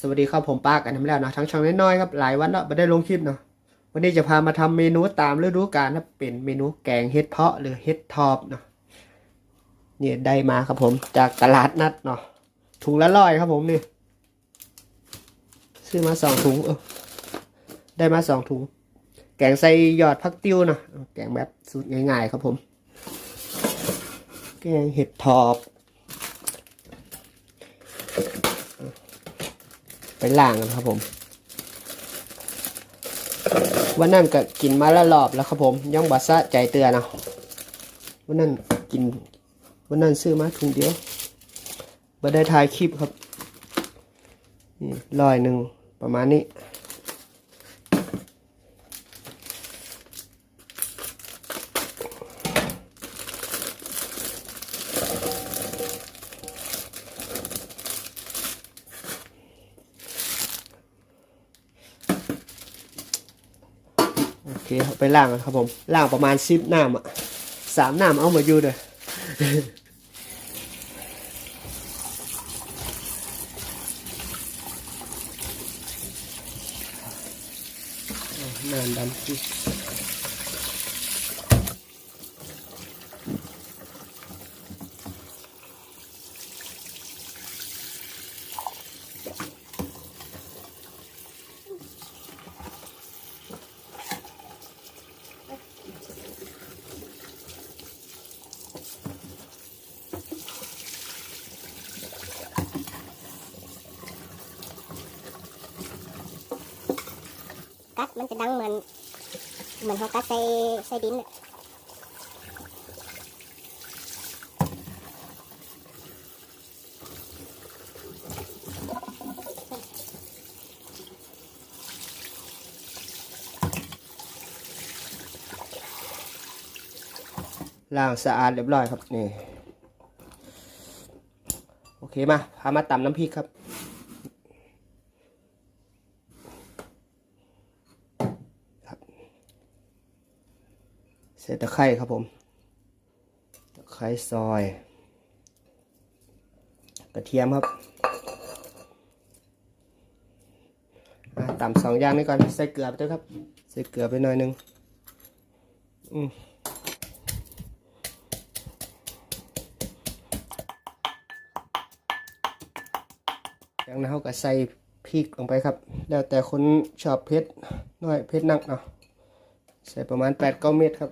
สวัสดีครับผมปากันทำแล้วนะทั้งช่องน้อยๆครับหลายวันแล้วไม่ได้ลงคลิปเนาะวันนี้จะพามาทำเมนูตามฤดูกาลนะเป็นเมนูแกงเห็ดเพาะหรือเห็ดทอบเนาะเนี่ยได้มาครับผมจากตลาดนัดเนาะถุงละร้อยครับผมนี่ซื้อมาสองถุงเออได้มาสองถุง แกงใส่ยอดพักติ้วเนาะแกงแบบสูตรง่ายๆครับผม แกงเห็ดทอบ ไปล่างกันครับผมวันนั้นก็กินมาละรอบแล้วครับผมย่องบัสะใจเตือนเนาะวันนั้นกินวันนั้นซื้อมาถุงเดียวมาได้ถ่ายคลิปครับนี่ลอยหนึ่งประมาณนี้ โอเคเอา ไปล่างครับผมล่างประมาณสิบน้ำอะสามน้ำเอามาอยู่เลย มันจะดังเหมือน เหมือนเขากัดใส่ใส่ดินอะล่างสะอาดเรียบร้อยครับนี่ โอเคมาพามาตำน้ำพริกครับ เศษตะไคร้ครับผม ตะไคร้ซอย กระเทียมครับอะตำสองอย่างนี้ก่อน ใส่เกลือไปด้วยครับ ใส่เกลือไปหน่อยหนึง อืมจากนั้นเขาก็ใส่พริกลงไปครับ แล้วแต่คนชอบเผ็ดน้อยเผ็ดหนักเนาะ ใส่ประมาณ8ปดเก้าเม็ดครับ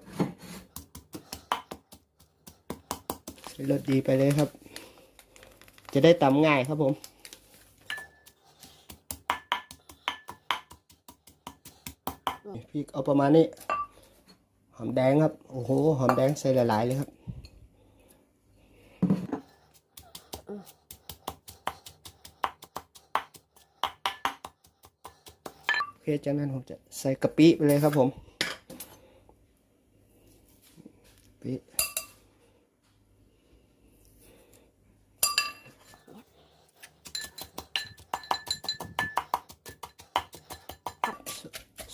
ใส่รสดีไปเลยครับ จะได้ตำง่ายครับผมพริกเอาประมาณนี้ หอมแดงครับ โอ้โห หอมแดงใส่หลายๆเลยครับโอเคจากนั้นผมจะใส่กะปิไปเลยครับผม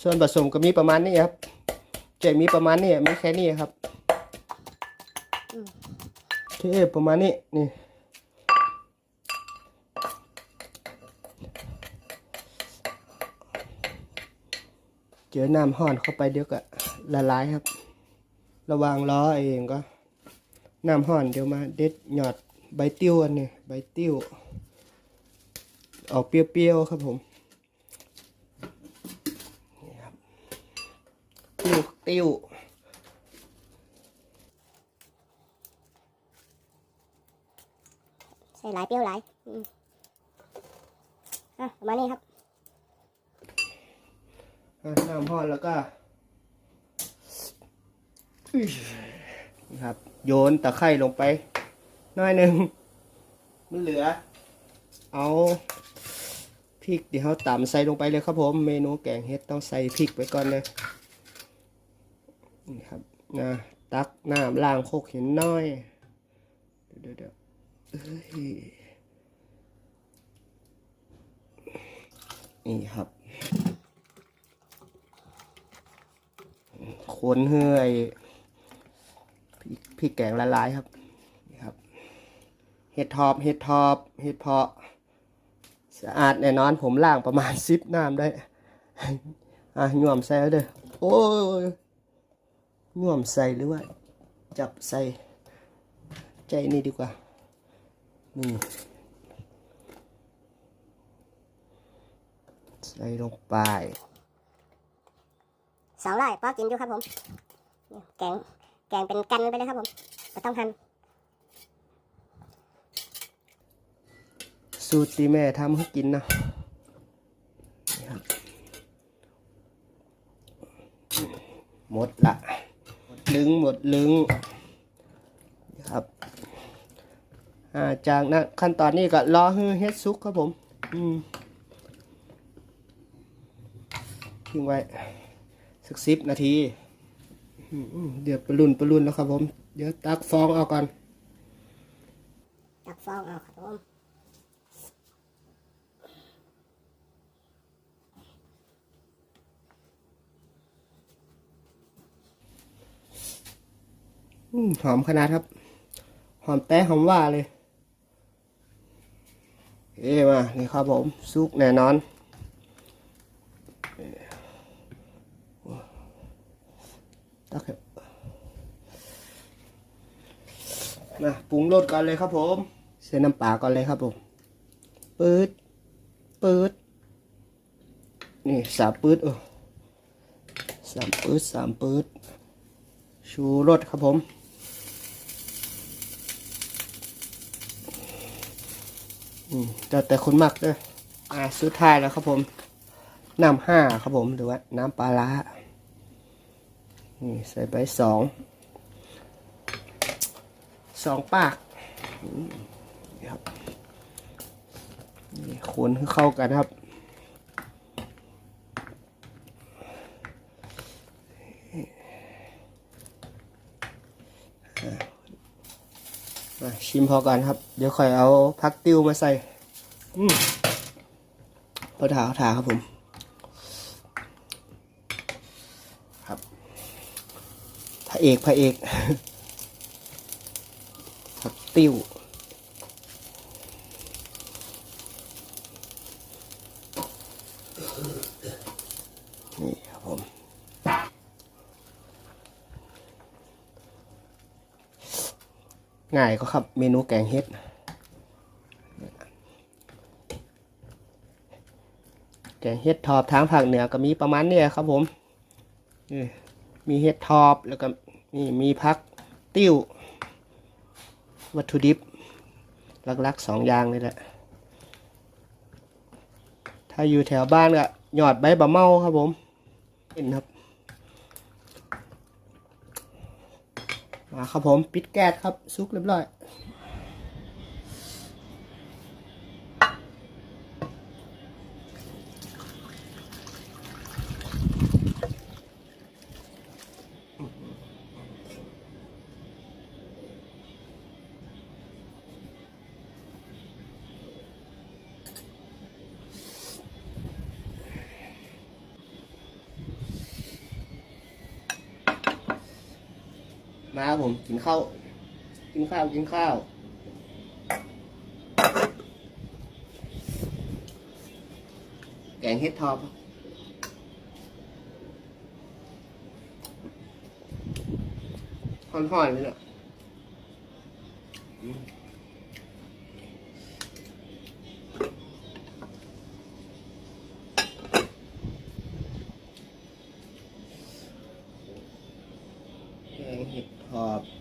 ส่วนผสมก็มีประมาณนี้ครับจะมีประมาณนี้ไม่แค่นี้ครับเคประมาณนี้นี่เจอน้ำห้อนเข้าไปเดี๋ยวก็ละลายครับ ระวังล้อเองก็น้ำห้อนเดี๋ยวมาเด็ดหยอดใบติ้วอันนี้ใบติ้ว ออกเปรี้ยวๆครับผมนี่ครับ ติ้วติ้วใส่หลายเปรี้ยวหลายอืมอะประมาณนี้ครับอะน้ำห้อนแล้วก็อื้อนี่ครับ โยนตะไคร่ลงไปหน้อยหนึ่งมันเหลือ เอาพริกที่เขาตำใส่ลงไปเลยครับผม เมนูแกงเห็ดต้องใส่พริกไปก่อนเลย นี่ครับนะตักน้ำล้างโคกเห็นน้อย เดี๋ยวเดี๋ยวเอ้ยนี่ครับคนเฮ้ยพริกพริกแกงละลายครับนี่ครับ เห็ดทอบเห็ดทอบเห็ดเพาะสะอาดแน่นอนผมล้างประมาณสิบน้ำได้อะน่วมใส่เด้อโอ้ย น่วมใส่หรือว่าจับใส่ใจนี่ดีกว่านี่ใส่ลงไปสองร้อยพอกินอยู่ครับผมนี่แกง แกงเป็นกันไปเลยครับผมไม่ต้องหั่นสูตรที่แม่ทำให้กินนะนี่ครับหมดละหม ดลึงหมดลึงครับาจากนั้นขั้นตอนนี้ก็รอให้เฮ็ดซุกครับผมอืมทิ้งไว้สักสิบนาทีเดี๋ยวปรุนปรุนแล้วครับผม เดี๋ยวตักฟองเอาก่อน ตักฟองออกครับผม หอมขนาดครับ หอมแต้หอมว่าเลย เอ้มานี่ครับผมซุกแน่นอนตักครับมาปรุงรสก่อนเลยครับผมใส่น้ำปลาก่อนเลยครับผมปืดปืดนี่สามปืดเออสามปืดสามปืดชูรสครับผม อืม แต่แต่คนมักเด้ออ่าสุดท้ายแล้วครับผม น้ำห้าครับผมหรือว่าน้ำปลาร้านี่ใส่ไปสอง สองปากนะครับ นี่คนให้เข้ากันครับ ชิมพอก่อนครับ เดี๋ยวค่อยเอาพักติ้วมาใส่ อืมเอาถาเอาถาครับผม ครับพระเอกพระเอกพักติ้ว นี่ครับผม ง่ายก็ครับเมนูแกงเห็ดแกงเห็ดทอบทางภาคเหนือก็มีประมาณนี้ครับผมมีเห็ดทอบแล้วก็นี่มีพักติ้ว วัตถุดิบหลักๆสองอย่างนี่แหละ ถ้าอยู่แถวบ้านก็หยอดใบบะเมาครับผมเห็นครับ มาครับผมปิดแก๊สครับซุกเรียบร้อย มาครับผมกินข้าวกินข้าวกินข้าวแกงเฮ็ดทอปห่อนๆเลยเนาะ อืม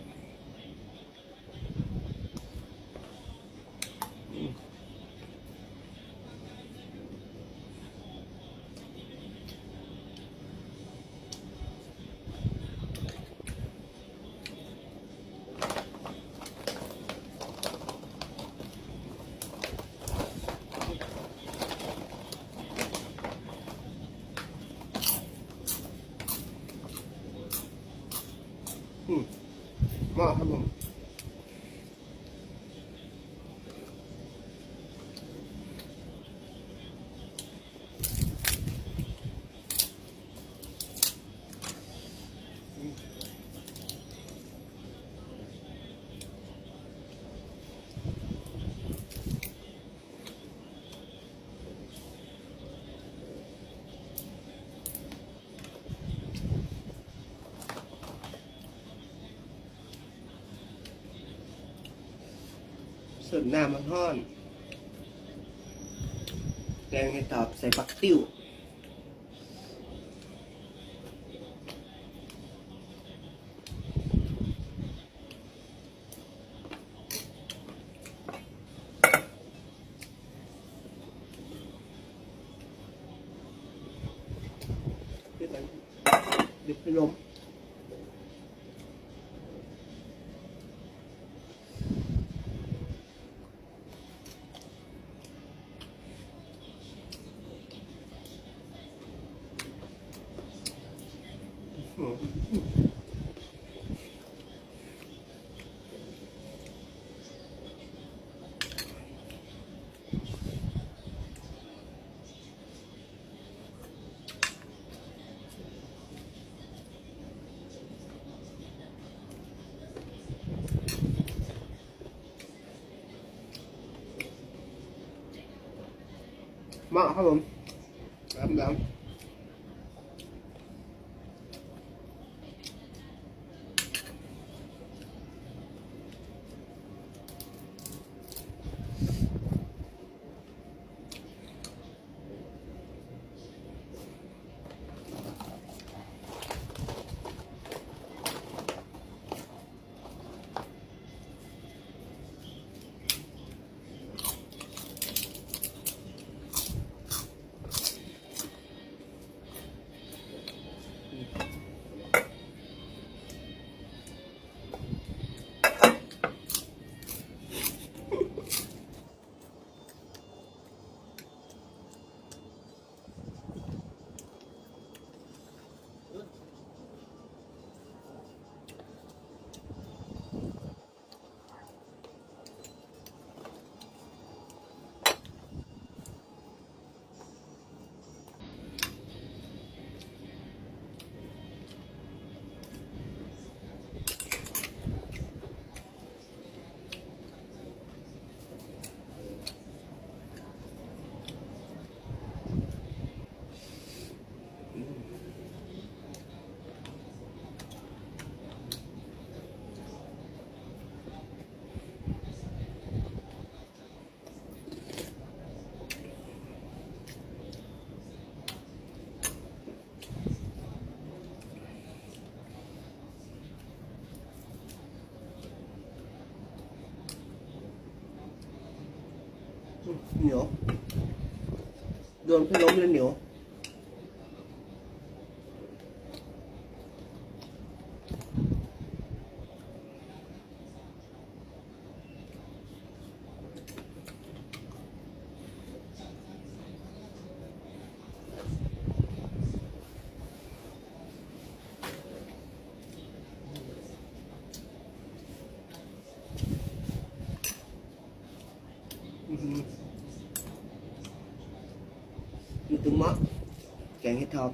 แกงเห็ดหมาะครับผมส่วนหน้ามันห้อนแกงให้ตอบใส่ปักติ้วเดี๋ยวก่อนเดี๋ยวไปลม เหมาะครับผม เหนียวโดนพี่ล้มเลยเหนียว อยู่ตรงมะแกงเห็ดทอบ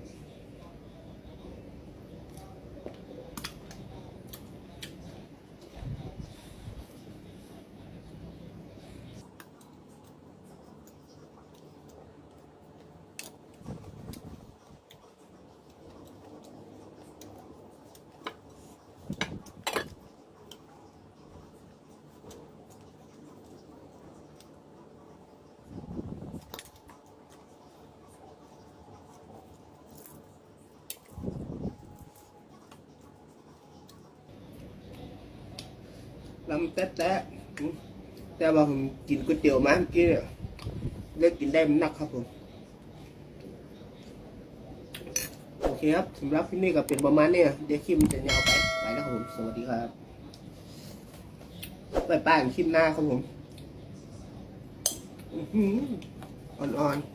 ลำแต๊ะแต๊ะแต่ว่าผมกินก๋วยเตี๋ยวมาเมื่อกี้เนี่ยเลิกกินได้มันนักครับผม โอเคครับสำหรับคลิปนี้ก็เป็นประมาณนี้เดี๋ยวคลิปมันจะยาวไป ไปแล้วครับผม สวัสดีครับไปป้านคลิปหน้าครับผม อ่อนๆ